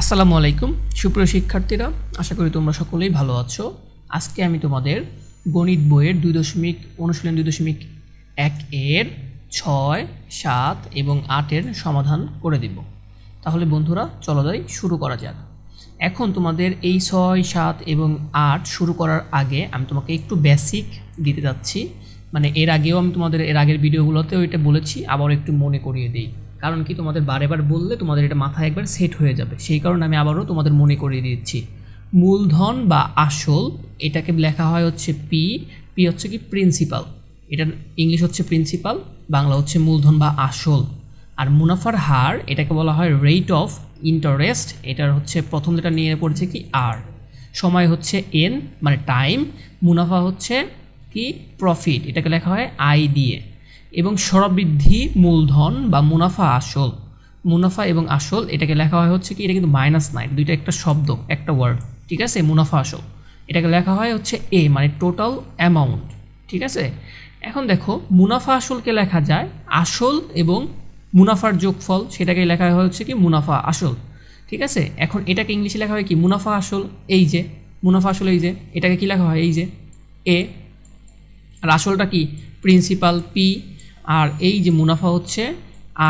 আসসালামু আলাইকুম। সুপ্রিয় শিক্ষার্থীরা, আশা করি তোমরা সকলেই ভালো আছো। আজকে আমি তোমাদের গণিত বইয়ের দুই দশমিক অনুশীলন দুই দশমিক এক এর ছয়, সাত এবং আটের সমাধান করে দিব। তাহলে বন্ধুরা, চলো যাই, শুরু করা যাক। এখন তোমাদের এই ছয়, সাত এবং আট শুরু করার আগে আমি তোমাকে একটু বেসিক দিতে যাচ্ছি। মানে এর আগেও আমি তোমাদের, এর আগের ভিডিওগুলোতেও এটা বলেছি আবার একটু মনে করিয়ে দিই। কারণ কি তোমাদের বারে বার বললে তোমাদের এটা মাথায় একবার সেট হয়ে যাবে। সেই কারণে আমি আবারও তোমাদের মনে করিয়ে দিচ্ছি। মূলধন বা আসল, এটাকে লেখা হয় হচ্ছে পি পি হচ্ছে কি প্রিন্সিপাল এটা ইংলিশ হচ্ছে প্রিন্সিপাল বাংলা হচ্ছে মূলধন বা আসল। আর মুনাফার হার, এটাকে বলা হয় রেট অফ ইন্টারেস্ট এটার হচ্ছে প্রথম যেটা নিয়ে পড়েছে কি আর সময় হচ্ছে এন মানে টাইম মুনাফা হচ্ছে কি প্রফিট এটাকে লেখা হয় আই দিয়ে। এবং সরবৃদ্ধি মূলধন বা মুনাফা আসল। মুনাফা এবং আসল, এটাকে লেখা হয় হচ্ছে কি, এটা কিন্তু মাইনাস নাইন দুইটা একটা শব্দ, একটা ওয়ার্ড ঠিক আছে? মুনাফা, আসল। এটাকে লেখা হয় হচ্ছে এ মানে টোটাল অ্যামাউন্ট ঠিক আছে? এখন দেখো, মুনাফা, আসলকে লেখা যায় আসল এবং মুনাফার যোগফল, সেটাকে লেখা হয় হচ্ছে কি, মুনাফা, আসল, ঠিক আছে? এখন এটাকে ইংলিশে লেখা হয় কি, মুনাফা, আসল, এই যে, মুনাফা, আসল, এই যে, এটাকে কি লেখা হয়, এই যে এ আর আসলটা কি? প্রিন্সিপাল পি আর এই যে মুনাফা হচ্ছে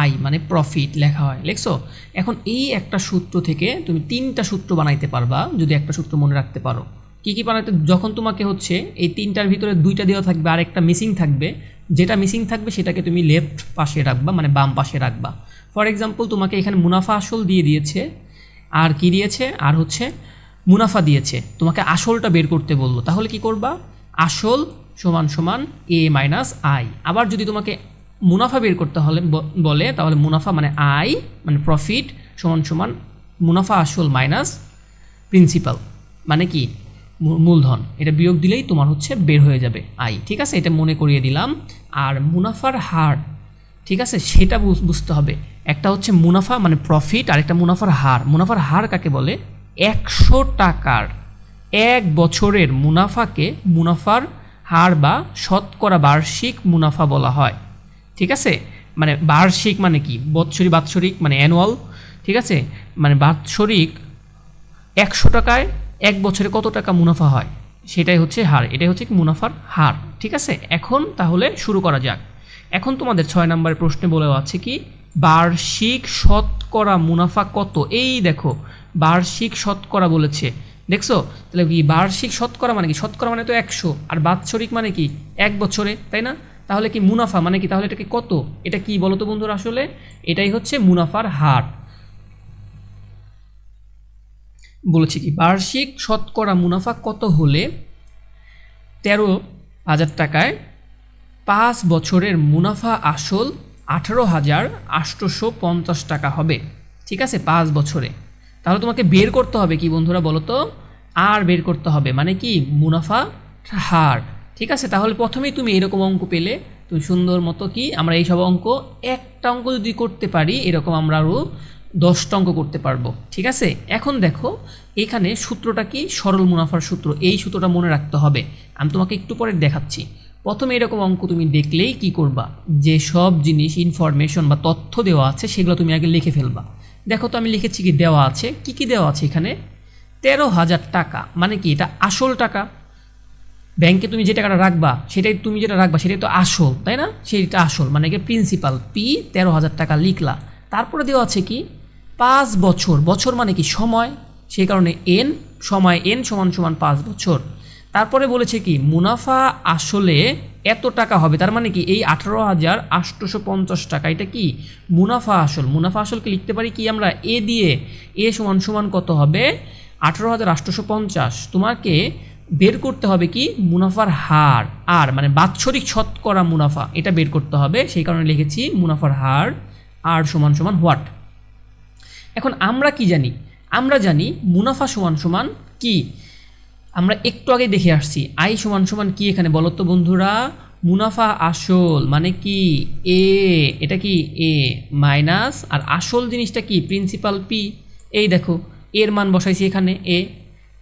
আই মানে প্রফিট লেখা হয়, লেখছো? এখন এই একটা সূত্র থেকে তুমি তিনটা সূত্র বানাইতে পারবা, যদি একটা সূত্র মনে রাখতে পারো। কী কী বানাইতে, যখন তোমাকে হচ্ছে এই তিনটার ভিতরে দুইটা দেওয়া থাকবে, আর একটা মিসিং থাকবে, যেটা মিসিং থাকবে সেটাকে তুমি লেফট পাশে রাখবা মানে বাম পাশে রাখবা। ফর এক্সাম্পল তোমাকে এখানে মুনাফা আসল দিয়ে দিয়েছে, আর কি দিয়েছে? আর হচ্ছে মুনাফা দিয়েছে। তোমাকে আসলটা বের করতে বলল। তাহলে কি করবা? আসল সমান সমান এ মাইনাস আই আবার যদি তোমাকে মুনাফা বের করতে হলে বলে, তাহলে মুনাফা মানে আই মানে প্রফিট সমান সমান মুনাফা আসল মাইনাস প্রিন্সিপাল মানে কি? মূলধন। এটা বিয়োগ দিলেই তোমার হচ্ছে বের হয়ে যাবে আই ঠিক আছে? এটা মনে করিয়ে দিলাম। আর মুনাফার হার, ঠিক আছে? সেটা বুঝ- বুঝতে হবে। একটা হচ্ছে মুনাফা মানে প্রফিট আর একটা মুনাফার হার। মুনাফার হার কাকে বলে? একশো টাকার এক বছরের মুনাফাকে মুনাফার হার বা শতকরা বার্ষিক মুনাফা বলা হয়। ঠিক আছে? মানে বার্ষিক মানে কি? বৎসরিক, বাৎসরিক মানে অ্যানুয়াল ঠিক আছে? মানে বাৎসরিক একশো টাকায় এক বছরে কত টাকা মুনাফা হয়? সেটাই হচ্ছে হার। এটাই হচ্ছে মুনাফার হার। ঠিক আছে? এখন তাহলে শুরু করা যাক। এখন তোমাদের ছয় নম্বরের প্রশ্নে বলেও আছে কি, বার্ষিক শতকরা মুনাফা কত? এই দেখো, বার্ষিক শতকরা বলেছে। দেখছ? তাহলে কি বার্ষিক শতকরা মানে কি? শতকরা মানে তো একশো। আর বাৎসরিক মানে কি? এক বছরে, তাই না? তাহলে কি মুনাফা মানে কি? তাহলে এটা কি কত? এটা কি বলো তো বন্ধুরা আসলে? এটাই হচ্ছে মুনাফার হার। বলেছি কি? বার্ষিক শতকরা মুনাফা কত হলে তেরো হাজার টাকায় পাঁচ বছরের মুনাফা আসল আঠারো হাজার আটশোশো পঞ্চাশ টাকা হবে। ঠিক আছে? পাঁচ বছরে। তাহলে তোমাকে বের করতে হবে কি বন্ধুরা বলো তো? আর বের করতে হবে মানে কি? মুনাফা হার। ঠিক আছে? তাহলে প্রথমেই তুমি এরকম অঙ্ক পেলে। তুমি সুন্দর মতো কি? আমরা এইসব অঙ্ক একটা অঙ্ক যদি করতে পারি, এরকম আমরা আরও দশটা অঙ্ক করতে পারব। ঠিক আছে? এখন দেখো, এখানে সূত্রটা কি? সরল মুনাফার সূত্র। এই সূত্রটা মনে রাখতে হবে। আমি তোমাকে একটু পরে দেখাচ্ছি। প্রথমে এরকম অঙ্ক তুমি দেখলেই কি করবা? যে সব জিনিস ইনফরমেশন বা তথ্য দেওয়া আছে, সেগুলো তুমি আগে লিখে ফেলবা। দেখো তো আমি লিখেছি কি, দেওয়া আছে। কি কি দেওয়া আছে এখানে? তেরো হাজার টাকা। মানে কি, এটা আসল টাকা? ব্যাংকে তুমি যে টাকাটা রাখবা, সেটাই তুমি যেটা রাখবা, সেটাই তো আসল, তাই না? সেইটা আসল মানে কি প্রিন্সিপাল পি তেরো হাজার টাকা লিখলা। তারপরে দেওয়া আছে কি, পাঁচ বছর। বছর মানে কি, সময়। সেই কারণে এন সময় এন সমান সমান পাঁচ বছর। তারপরে বলেছে কি, মুনাফা আসলে এত টাকা হবে? তার মানে কি এই আঠারো হাজার আটশোশো পঞ্চাশ টাকা, এটা কি মুনাফা আসল? মুনাফা আসলকে লিখতে পারি কি আমরা? এ দিয়ে এ সমান সমান কত হবে? আঠারো হাজার আটশোশো পঞ্চাশ। তোমাকে বের করতে হবে কি? মুনাফার হার। আর মানে বাৎসরিক শতকরা মুনাফা, এটা বের করতে হবে। সেই কারণে লিখেছি মুনাফার হার, আর সমান সমান হোয়াট? এখন আমরা কি জানি? আমরা জানি মুনাফা সমান সমান কি? আমরা একটু আগে দেখে আসছি। আই সমান সমান কি এখানে বলো তো বন্ধুরা? মুনাফা আসল মানে কি? এ এটা কি এ মাইনাস আর আসল জিনিসটা কি? প্রিন্সিপাল পি এই দেখো, এর মান বসাইছি এখানে এ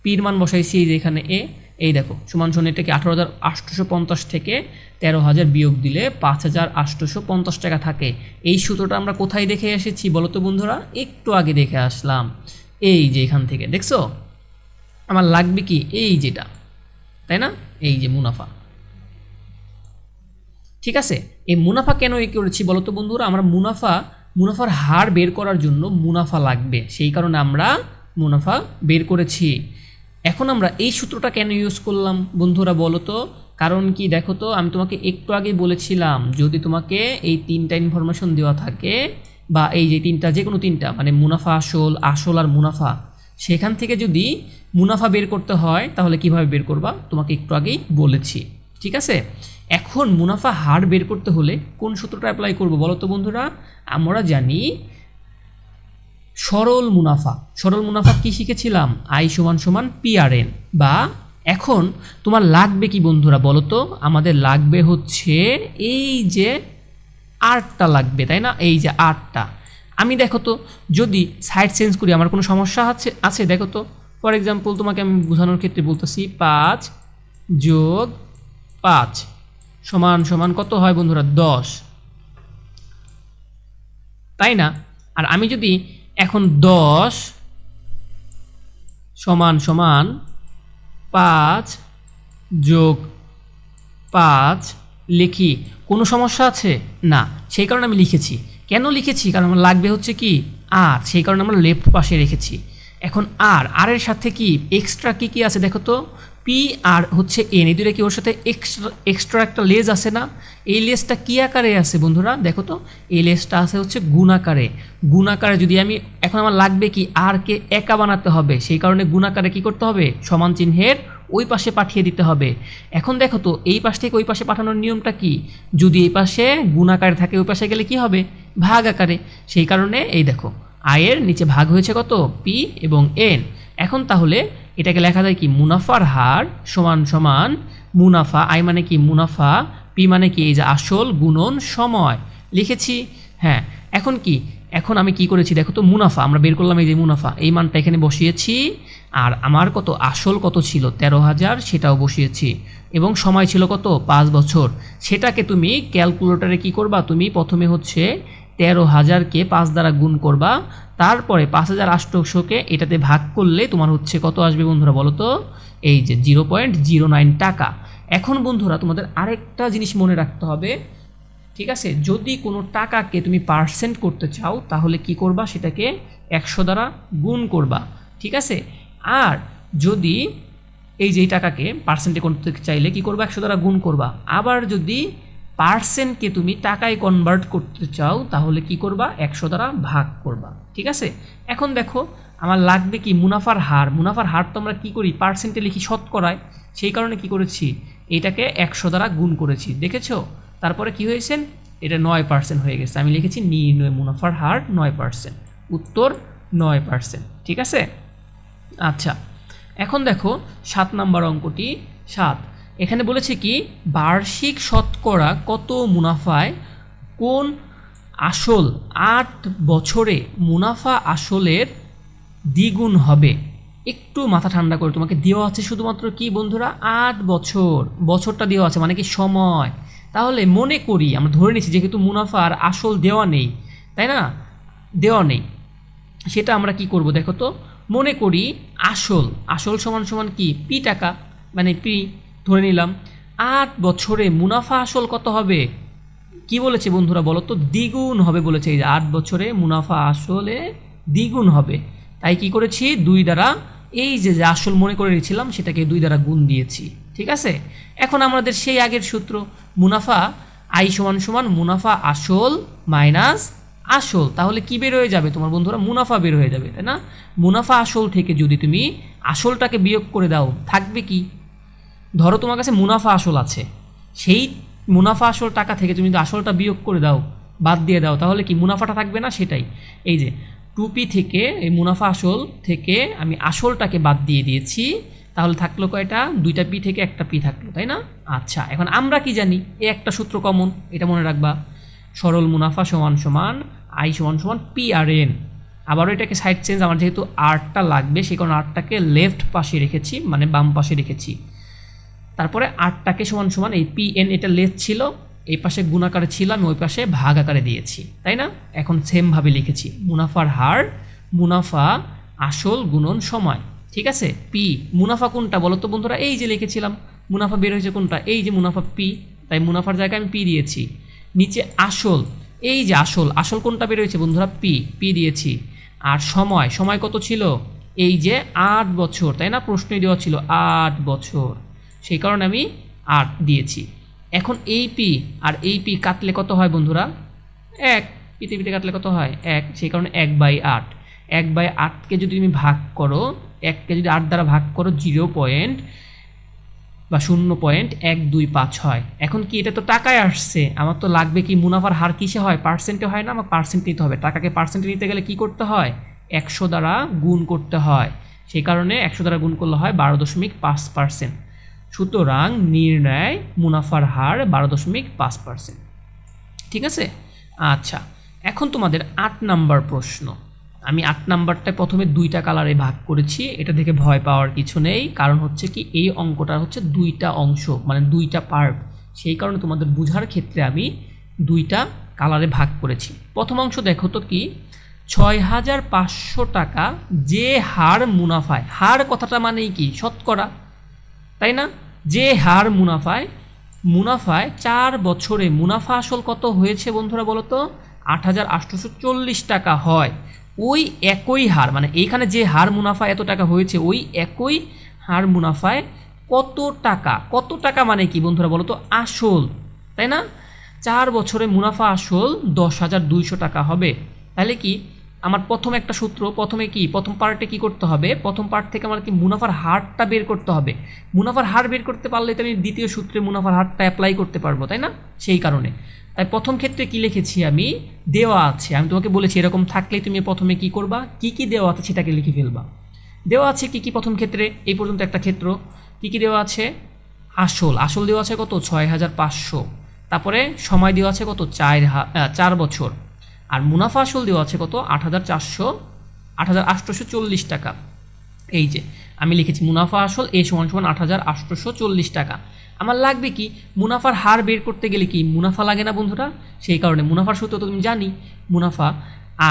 পির মান বসাইছি এই যে এখানে এ এই দেখো, সমান সমান এটা কি আঠারো হাজার আটশোশো পঞ্চাশ থেকে তেরো হাজার বিয়োগ দিলে পাঁচ হাজার আটশোশো পঞ্চাশ টাকা থাকে। এই সূত্রটা আমরা কোথায় দেখে এসেছি বলো তো বন্ধুরা? একটু আগে দেখে আসলাম। এই যে এখান থেকে, দেখছ? আমার লাগবে কি? এই যেটা। তাই না? এই যে মুনাফা। ঠিক আছে? এই মুনাফা কেন এ করেছি বলো তো বন্ধুরা? আমরা মুনাফা, মুনাফার হার বের করার জন্য মুনাফা লাগবে। সেই কারণে আমরা মুনাফা বের করেছি। এখন আমরা এই সূত্রটা কেন ইউজ করলাম বন্ধুরা বলো তো কারণ কি দেখো তো, আমি তোমাকে একটু আগে বলেছিলাম, যদি তোমাকে এই তিনটা ইনফরমেশন দেওয়া থাকে, বা এই যে তিনটা যে কোনো তিনটা মানে মুনাফা আসল আসল আর মুনাফা, সেখান থেকে যদি মুনাফা বের করতে হয়, তাহলে কীভাবে বের করবা? তোমাকে একটু আগেই বলেছি। ঠিক আছে? এখন মুনাফা হার বের করতে হলে কোন সূত্রটা অ্যাপ্লাই করব বলো তো বন্ধুরা? আমরা জানি সরল মুনাফা। সরল মুনাফা কি শিখেছিলাম? আই সমান সমান পিআরএন বা এখন তোমার লাগবে কি বন্ধুরা বলো তো? আমাদের লাগবে হচ্ছে এই যে আটটা লাগবে, তাই না? এই যে আটটা। আমি দেখো তো, যদি সাইড চেঞ্জ করি, আমার কোনো সমস্যা আছে? আছে, দেখো তো। ফর এক্সাম্পল তোমাকে আমি বোঝানোর ক্ষেত্রে বলতেছি পাঁচ যোগ পাঁচ সমান সমান কত হয় বন্ধুরা? দশ। তাই না? আর আমি যদি এখন দশ সমান সমান পাঁচ যোগ পাঁচ লিখি, কোনো সমস্যা আছে? না, সেই কারণে আমি লিখেছি। কেন লিখেছি? কারণ আমার লাগবে হচ্ছে কি? আর সেই কারণে আমরা লেফট পাশে রেখেছি। এখন আর আর এর সাথে কি এক্সট্রা কি কি আছে দেখো তো? পি আর হচ্ছে এন এই দুটো কি ওর সাথে এক্সট্রা এক্সট্রা একটা লেজ আছে না? এই লেজটা কী আকারে আছে বন্ধুরা? দেখো তো, এই লেজটা আছে হচ্ছে গুণাকারে গুণাকারে যদি আমি, এখন আমার লাগবে কি আর কে একা বানাতে হবে, সেই কারণে গুণাকারে কি করতে হবে? সমান চিহ্নের ওই পাশে পাঠিয়ে দিতে হবে। এখন দেখো তো, এই পাশ থেকে ওই পাশে পাঠানোর নিয়মটা কি? যদি এই পাশে গুণাকারে থাকে, ওই পাশে গেলে কি হবে? ভাগ আকারে। সেই কারণে এই দেখো আয়ের নিচে ভাগ হয়েছে কত? পি এবং এন। এখন তাহলে এটাকে লেখা যায় কি? মুনাফার হার সমান সমান মুনাফা আই মানে কি? মুনাফা, পি মানে কি? এই যে আসল গুণন সময়। লিখেছি? হ্যাঁ। এখন কি? এখন আমি কি করেছি? দেখো তো, মুনাফা। আমরা বের করলাম এই যে মুনাফা। এই মানটা এখানে বসিয়েছি। আর আমার কত? আসল কত ছিল? তেরো হাজার, সেটাও বসিয়েছি। এবং সময় ছিল কত? পাঁচ বছর। সেটাকে তুমি ক্যালকুলেটরে কি করবা? তুমি প্রথমে হচ্ছে তেরো হাজারকে পাঁচ দ্বারা গুণ করবা। তারপরে পাঁচ হাজার আষ্টশোকে এটাতে ভাগ করলে তোমার হচ্ছে কত আসবে বন্ধুরা বলো তো? এই যে জিরো পয়েন্ট জিরো নাইন টাকা। এখন বন্ধুরা তোমাদের আরেকটা জিনিস মনে রাখতে হবে, ঠিক আছে? যদি কোনো টাকাকে তুমি পার্সেন্ট করতে চাও, তাহলে কি করবা? সেটাকে একশো দ্বারা গুণ করবা, ঠিক আছে? আর যদি এই যে টাকাকে পার্সেন্টে করতে চাইলে কি করবা? একশো দ্বারা গুণ করবা। আবার যদি পার্সেন্টকে তুমি টাকায় কনভার্ট করতে চাও, তাহলে কি করবা? একশো দ্বারা ভাগ করবা। ঠিক আছে? এখন দেখো, আমার লাগবে কি মুনাফার হার। মুনাফার হার তো আমরা কী করি? পার্সেন্টে লিখি শতকরায়। সেই কারণে কি করেছি? এটাকে একশো দ্বারা গুণ করেছি। দেখেছ? তারপরে কি হয়েছে? এটা নয় পার্সেন্ট হয়ে গেছে। আমি লিখেছি নির্ণয় মুনাফার হার নয় পার্সেন্ট। উত্তর নয় পার্সেন্ট। ঠিক আছে? আচ্ছা। এখন দেখো, সাত নাম্বার অঙ্কটি সাত। এখানে বলেছে কি, বার্ষিক শতকরা কত মুনাফায়, কোন আসল আট বছরে মুনাফা আসলের দ্বিগুণ হবে? একটু মাথা ঠান্ডা করে, তোমাকে দেওয়া আছে শুধুমাত্র কি বন্ধুরা? আট বছর। বছরটা দেওয়া আছে মানে কি সময়? তাহলে মনে করি, আমরা ধরে নিচ্ছি যেহেতু মুনাফার আসল দেওয়া নেই, তাই না? দেওয়া নেই। সেটা আমরা কি করব দেখো তো? মনে করি আসল আসল সমান সমান কি? পি টাকা মানে পি ধরে নিলাম, আট বছরে মুনাফা আসল কত হবে? কি বলেছে বন্ধুরা বলো তো? দ্বিগুণ হবে বলেছে এই যে আট বছরে মুনাফা আসলে দ্বিগুণ হবে। তাই কি করেছি? দুই দ্বারা, এই যে যে আসল মনে করে নিয়েছিলাম সেটাকে দুই দ্বারা গুণ দিয়েছি। ঠিক আছে? এখন আমাদের সেই আগের সূত্র, মুনাফা আই সমান সমান মুনাফা আসল মাইনাস আসল। তাহলে কি বের হয়ে যাবে তোমার বন্ধুরা? মুনাফা বের হয়ে যাবে, তাই না? মুনাফা আসল থেকে যদি তুমি আসলটাকে বিয়োগ করে দাও, থাকবে কি? ধরো তোমার কাছে মুনাফা আসল আছে। সেই মুনাফা আসল টাকা থেকে তুমি যদি আসলটা বিয়োগ করে দাও, বাদ দিয়ে দাও, তাহলে কি মুনাফাটা থাকবে না? সেটাই। এই যে, টুপি থেকে, এই মুনাফা আসল থেকে আমি আসলটাকে বাদ দিয়ে দিয়েছি, তাহলে থাকল কয়টা? দুইটা পি থেকে একটা পি থাকল, তাই না? আচ্ছা এখন আমরা কি জানি? এ একটা সূত্র কমন, এটা মনে রাখবা। সরল মুনাফা সমান সমান আই সমান সমান পি আর এন। আবারও এটাকে সাইড চেঞ্জ আমার যেহেতু আর্টটা লাগবে, সেই কারণে আর্টটাকে লেফট পাশে রেখেছি মানে বাম পাশে রেখেছি। তারপরে আটটাকে সমান সমান এই পি এন এটা লেস ছিল, এই পাশে গুণাকারে ছিল আমি ওই পাশে ভাগ আকারে দিয়েছি, তাই না? এখন সেমভাবে লিখেছি, মুনাফার হার, মুনাফা আসল গুণন সময়, ঠিক আছে? পি মুনাফা কোনটা বলো তো বন্ধুরা? এই যে লিখেছিলাম, মুনাফা বের হয়েছে কোনটা? এই যে মুনাফা পি তাই মুনাফার জায়গায় আমি পি দিয়েছি। নিচে আসল, এই যে আসল আসল কোনটা বের হয়েছে বন্ধুরা? পি পি দিয়েছি। আর সময় সময় কত ছিল? এই যে আট বছর, তাই না? প্রশ্নই দেওয়া ছিল আট বছর। সেই কারণে আমি আট দিয়েছি। এখন এই পি আর এই পি কাটলে কত হয় বন্ধুরা? এক। পৃথিবীতে কাটলে কত হয়? এক। সেই কারণে এক বাই আট। এক বাই আটকে যদি তুমি ভাগ করো এককে যদি আট দ্বারা ভাগ করো, জিরো পয়েন্ট বা শূন্য পয়েন্ট এক দুই পাঁচ হয়। এখন কি এটা তো টাকায় আসছে? আমার তো লাগবে কি মুনাফার হার কিসে হয়? পার্সেন্টে হয় না? আমার পার্সেন্ট নিতে হবে। টাকাকে পার্সেন্টে নিতে গেলে কি করতে হয়? একশো দ্বারা গুণ করতে হয়। সেই কারণে একশো দ্বারা গুণ করলে হয় বারো দশমিক পাঁচ পার্সেন্ট সুতরাং নির্ণয় মুনাফার হার বারো দশমিক পাঁচ পার্সেন্ট ঠিক আছে? আচ্ছা এখন তোমাদের আট নাম্বার প্রশ্ন। আমি আট নাম্বারটায় প্রথমে দুইটা কালারে ভাগ করেছি, এটা দেখে ভয় পাওয়ার কিছু নেই। কারণ হচ্ছে কি, এই অঙ্কটা হচ্ছে দুইটা অংশ মানে দুইটা পার্ট সেই কারণে তোমাদের বোঝার ক্ষেত্রে আমি দুইটা কালারে ভাগ করেছি। প্রথম অংশ দেখো তো কি, ছয় হাজার পাঁচশো টাকা যে হার মুনাফায়। হার কথাটা মানেই কি? শতকরা, তাই না? যে হার মুনাফায় মুনাফায় চার বছরে মুনাফা আসল কত হয়েছে বন্ধুরা বলো তো আট হাজার আটশোশো চল্লিশ টাকা হয়। ওই একই হার মানে এইখানে যে হার মুনাফা এত টাকা হয়েছে, ওই একই হার মুনাফায় কত টাকা? কত টাকা মানে কি বন্ধুরা বলো তো আসল, তাই না? চার বছরে মুনাফা আসল দশ হাজার দুইশো টাকা হবে। তাহলে কি? আমার প্রথম একটা সূত্র, প্রথমে কি, প্রথম পার্টে কি করতে হবে? প্রথম পার্ট থেকে আমার কি মুনাফার হারটা বের করতে হবে? মুনাফার হার বের করতে পারলে তো আমি দ্বিতীয় সূত্রে মুনাফার হারটা অ্যাপ্লাই করতে পারব, তাই না? সেই কারণে। তাই প্রথম ক্ষেত্রে কি লিখেছি আমি? দেওয়া আছে। আমি তোমাকে বলেছি, এরকম থাকলেই তুমি প্রথমে কি করবা? কি কি দেওয়া আছে সেটাকে লিখে ফেলবা। দেওয়া আছে কি কি প্রথম ক্ষেত্রে? এই পর্যন্ত একটা ক্ষেত্র। কি কি দেওয়া আছে? আসল। আসল দেওয়া আছে কত? ছয় হাজার পাঁচশো। তারপরে সময় দেওয়া আছে কত? চার চার বছর। আর মুনাফা আসল দেওয়া আছে কত? আট হাজার চারশো, আট হাজার আটশোশো চল্লিশ টাকা। এই যে, আমি লিখেছি মুনাফা আসল এ সমান সমান আট হাজার আটশোশো চল্লিশ টাকা। আমার লাগবে কি? মুনাফার হার বের করতে গেলে কি মুনাফা লাগে না বন্ধুরা? সেই কারণে মুনাফার সূত্র তো তুমি জানি। মুনাফা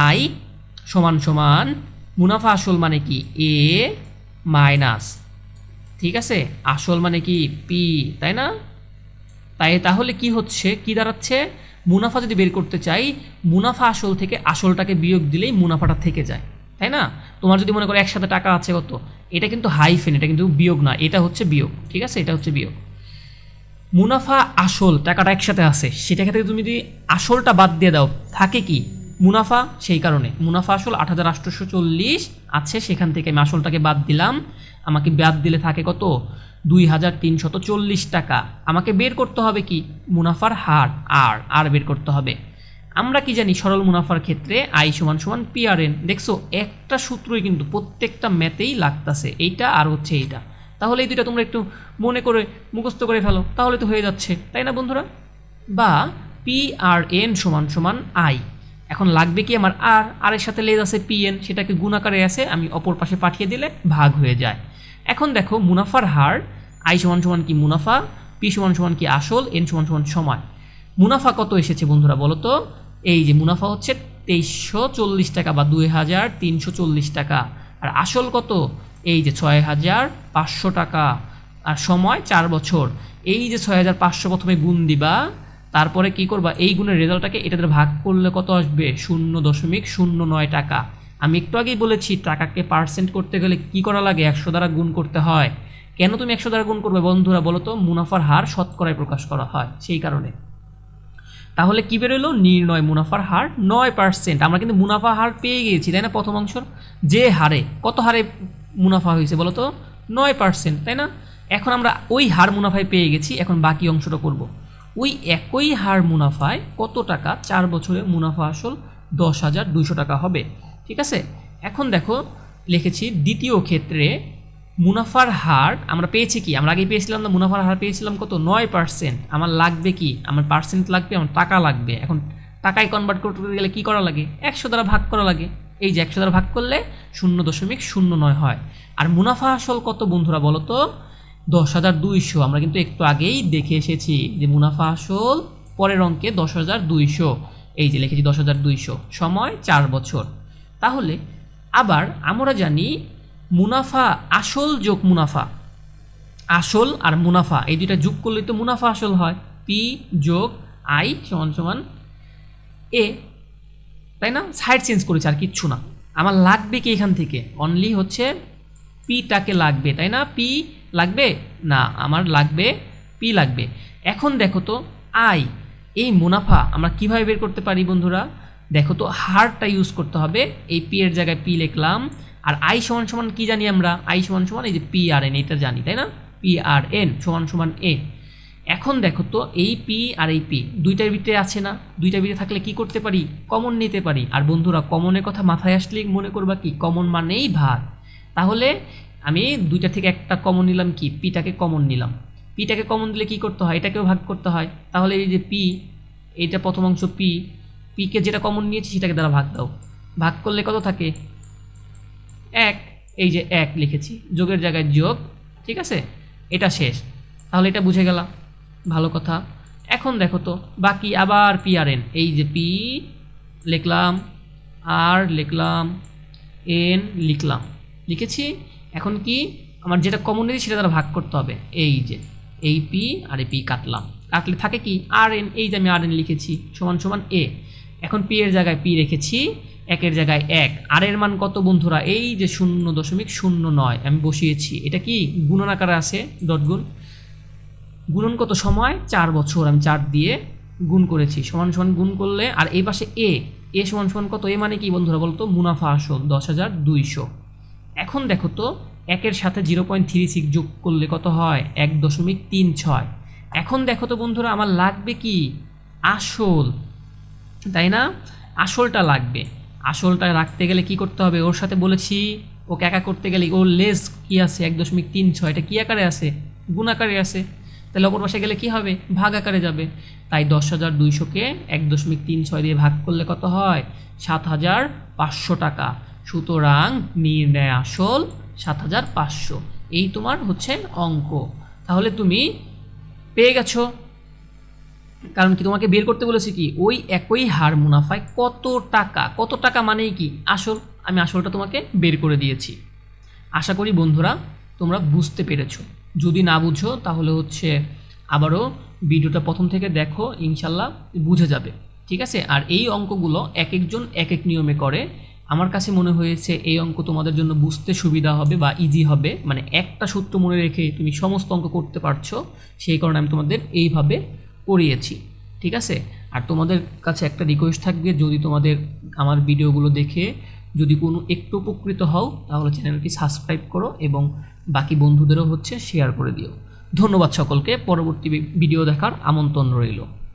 আই সমান সমান মুনাফা আসল মানে কি? A minus. ঠিক আছে? আসল মানে কি? পি, তাই না? তাই তাহলে কি হচ্ছে? কি দাঁড়াচ্ছে? মুনাফা যদি বের করতে চাই, মুনাফা আসল থেকে আসলটাকে বিয়োগ দিলেই মুনাফাটা থেকে যায়, তাই না? তোমার যদি মনে করো একসাথে টাকা আছে কত, এটা কিন্তু হাইফেন এটা কিন্তু বিয়োগ না, এটা হচ্ছে বিয়োগ, ঠিক আছে? এটা হচ্ছে বিয়োগ। মুনাফা আসল, টাকাটা একসাথে আছে, সেটা ক্ষেত্রে তুমি যদি আসলটা বাদ দিয়ে দাও, থাকে কি? মুনাফা সেই কারণে। মুনাফা আসল আট হাজার আটশোশো চল্লিশ আছে, সেখান থেকে আমি আসলটাকে বাদ দিলাম, আমাকে বাদ দিলে থাকে কত? দুই হাজার তিনশত চল্লিশ টাকা। আমাকে বের করতে হবে কি? মুনাফার হার, আর আর বের করতে হবে। আমরা কি জানি সরল মুনাফার ক্ষেত্রে আই সমান সমান পিআরএন? দেখছ, একটা সূত্রই কিন্তু প্রত্যেকটা ম্যাথেই লাগতাছে। এইটা আর হচ্ছে এইটা। তাহলে এই দুইটা তোমরা একটু মনে করে মুখস্থ করে ফেলো। তাহলে তো হয়ে যাচ্ছে, তাই না বন্ধুরা? বা পিআরএন সমান সমান আই। এখন লাগবে কি আমার আর? আর এর সাথে লেজ আছে পি এন সেটাকে গুণাকারে আছে, আমি অপর পাশে পাঠিয়ে দিলে ভাগ হয়ে যায়। এখন দেখো মুনাফার হার আই সমান সমান কি মুনাফা পি সমান সমান কি আসল এন সমান সমান সময়। মুনাফা কত এসেছে বন্ধুরা বলো তো? এই যে মুনাফা হচ্ছে তেইশশো চল্লিশ টাকা বা দুই হাজার তিনশো চল্লিশ টাকা। আর আসল কত? এই যে ছয় হাজার পাঁচশো টাকা। আর সময় চার বছর। এই যে ছয় হাজার পাঁচশো প্রথমে গুণ দিবা, তারপরে কি করবা? এই গুণের রেজাল্টটাকে এটাতে ভাগ করলে কত আসবে? শূন্য দশমিক শূন্য নয় টাকা। আমি একটু আগেই বলেছি, টাকাকে পার্সেন্ট করতে গেলে কি করা লাগে? একশো দ্বারা গুণ করতে হয়। কেন তুমি একশো দ্বারা গুণ করবে বন্ধুরা বলো তো? মুনাফার হার শতকরায় প্রকাশ করা হয়, সেই কারণে। তাহলে কি বেরোলো? নির্ণয় মুনাফার হার নয় পার্সেন্ট আমরা কিন্তু মুনাফা হার পেয়ে গিয়েছি, তাই না প্রথম অংশর? যে হারে, কত হারে মুনাফা হয়েছে বলো তো? নয় পার্সেন্ট তাই না? এখন আমরা ওই হার মুনাফায় পেয়ে গেছি, এখন বাকি অংশটা করব। ওই একই হার মুনাফায় কত টাকা? চার বছরে মুনাফা আসল দশ হাজার দুইশো টাকা হবে। ঠিক আছে? এখন দেখো, লিখেছি দ্বিতীয় ক্ষেত্রে মুনাফার হার আমরা পেয়েছি কি? আমরা আগে পেয়েছিলাম না, মুনাফার হার পেয়েছিলাম কত? নয় পার্সেন্ট আমার লাগবে কি? আমার পার্সেন্ট লাগবে, আমার টাকা লাগবে। এখন টাকায় কনভার্ট করতে গেলে কি করা লাগে? একশো দ্বারা ভাগ করা লাগে। এই যে একশো দ্বারা ভাগ করলে শূন্য দশমিক শূন্য নয় হয়। আর মুনাফা আসল কত বন্ধুরা বলো তো? দশ হাজার দুইশো। আমরা কিন্তু একটু আগেই দেখে এসেছি যে মুনাফা আসল পরের অঙ্কে দশ হাজার দুইশো। এই যে লিখেছি দশ হাজার দুইশো। সময় চার বছর। তাহলে আবার আমরা জানি মুনাফা আসল যোগ মুনাফা। আসল আর মুনাফা, এই দুইটা যোগ করলে তো মুনাফা আসল হয়। পি যোগ আই সমান সমান এ তাই না? সাইড চেঞ্জ করেছে আর কিচ্ছু না। আমার লাগবে কি এখান থেকে? অনলি হচ্ছে পিটাকে লাগবে, তাই না? পি লাগবে? না, আমার লাগবে পি লাগবে। এখন দেখো তো আই এই মুনাফা আমরা কীভাবে বের করতে পারি বন্ধুরা? দেখো তো হারটা ইউজ করতে হবে। এই পি এর জায়গায় পি লিখলাম। আর আই সমান সমান কি জানি আমরা? আই সমান সমান এই যে পি আর এন এটা জানি, তাই না? পি আর এন সমান সমান এ এখন দেখো তো, এই পি আর এই পি দুইটার ভিতরে আছে না? দুইটার ভিতরে থাকলে কি করতে পারি? কমন নিতে পারি। আর বন্ধুরা কমনের কথা মাথায় আসলে মনে করবা কি? কমন মানেই ভাগ তাহলে আমি দুইটা থেকে একটা কমন নিলাম কি? পিটাকে কমন নিলাম। পিটাকে কমন দিলে কি করতে হয়? এটাকেও ভাগ করতে হয়। তাহলে এই যে পি এইটা প্রথম অংশ পি পিকে যেটা কমন নিয়েছি সেটাকে দ্বারা ভাগ দাও। ভাগ করলে কত থাকে? এক, এই যে এক লিখেছি। যোগের জায়গায় যোগ, ঠিক আছে? এটা শেষ। তাহলে এটা বুঝে গেলাম। ভালো কথা। এখন দেখো তো, বাকি আবার পি আর এন এই যে পি লিখলাম। আর লিখলাম। এন লিখলাম। লিখেছি? এখন কি? আমার যেটা কমন নিয়েছি সেটা দ্বারা ভাগ করতে হবে। এই যে, এই পি আর এই পি কাটলাম। কাটলে থাকে কি? আর এন এই যে আমি আর এন লিখেছি। সমান সমান এ এখন পি এর জায়গায় পি রেখেছি একের জায়গায় এক। আর এর মান কত বন্ধুরা? এই যে শূন্য দশমিক শূন্য নয়, আমি বসিয়েছি। এটা কি? গুণন আকারে আছে ডট গুণ। গুণন কত সময়? চার বছর, আমি চার দিয়ে গুণ করেছি। সমান সমান গুণ করলে, আর এই পাশে এ এ সমান সমান কত? এ মানে কি বন্ধুরা বলতো? মুনাফা আসল, দশ হাজার দুইশো। এখন দেখো তো, একের সাথে জিরো পয়েন্ট থ্রি সিক্স যোগ করলে কত হয়? এক দশমিক তিন ছয়। এখন দেখো তো বন্ধুরা, আমার লাগবে কি? আসল। তাই না? আসলটা লাগবে। আসলটা রাখতে গেলে কি করতে হবে? ওর সাথে বলেছি, ওকে একা করতে গেলে ওর লেস কি আছে? এক দশমিক তিন ছয়। এটা কী আকারে আছে? গুণ আকারে আছে। তাহলে অপর পাশে গেলে কি হবে? ভাগ আকারে যাবে। তাই দশ হাজার দুইশোকে এক দশমিক তিন ছয় দিয়ে ভাগ করলে কত হয়? সাত হাজার পাঁচশো টাকা। সুতরাং নির্ণয় আসল সাত হাজার পাঁচশো। এই তোমার হচ্ছে অঙ্ক। তাহলে তুমি পেয়ে গেছো। কারণ কি তোমাকে বের করতে বলেছি কি? ওই একই হার মুনাফায় কত টাকা কত টাকা মানেই কি? আসল, আমি আসলটা তোমাকে বের করে দিয়েছি। আশা করি বন্ধুরা, তোমরা বুঝতে পেরেছ। যদি না বুঝো, তাহলে হচ্ছে আবারও ভিডিওটা প্রথম থেকে দেখো, ইনশাল্লাহ বুঝে যাবে। ঠিক আছে? আর এই অঙ্কগুলো এক একজন এক এক নিয়মে করে। আমার কাছে মনে হয়েছে এই অঙ্ক তোমাদের জন্য বুঝতে সুবিধা হবে বা ইজি হবে। মানে একটা সূত্র মনে রেখে তুমি সমস্ত অঙ্ক করতে পারছ। সেই কারণে আমি তোমাদের এইভাবে করিয়েছি, ঠিক আছে? আর তোমাদের কাছে একটা রিকোয়েস্ট থাকবে, যদি তোমাদের আমার ভিডিওগুলো দেখে যদি কোনো একটু উপকৃত হও, তাহলে চ্যানেলটি সাবস্ক্রাইব করো এবং বাকি বন্ধুদেরও হচ্ছে শেয়ার করে দিও। ধন্যবাদ সকলকে, পরবর্তী ভিডিও দেখার আমন্ত্রণ রইল।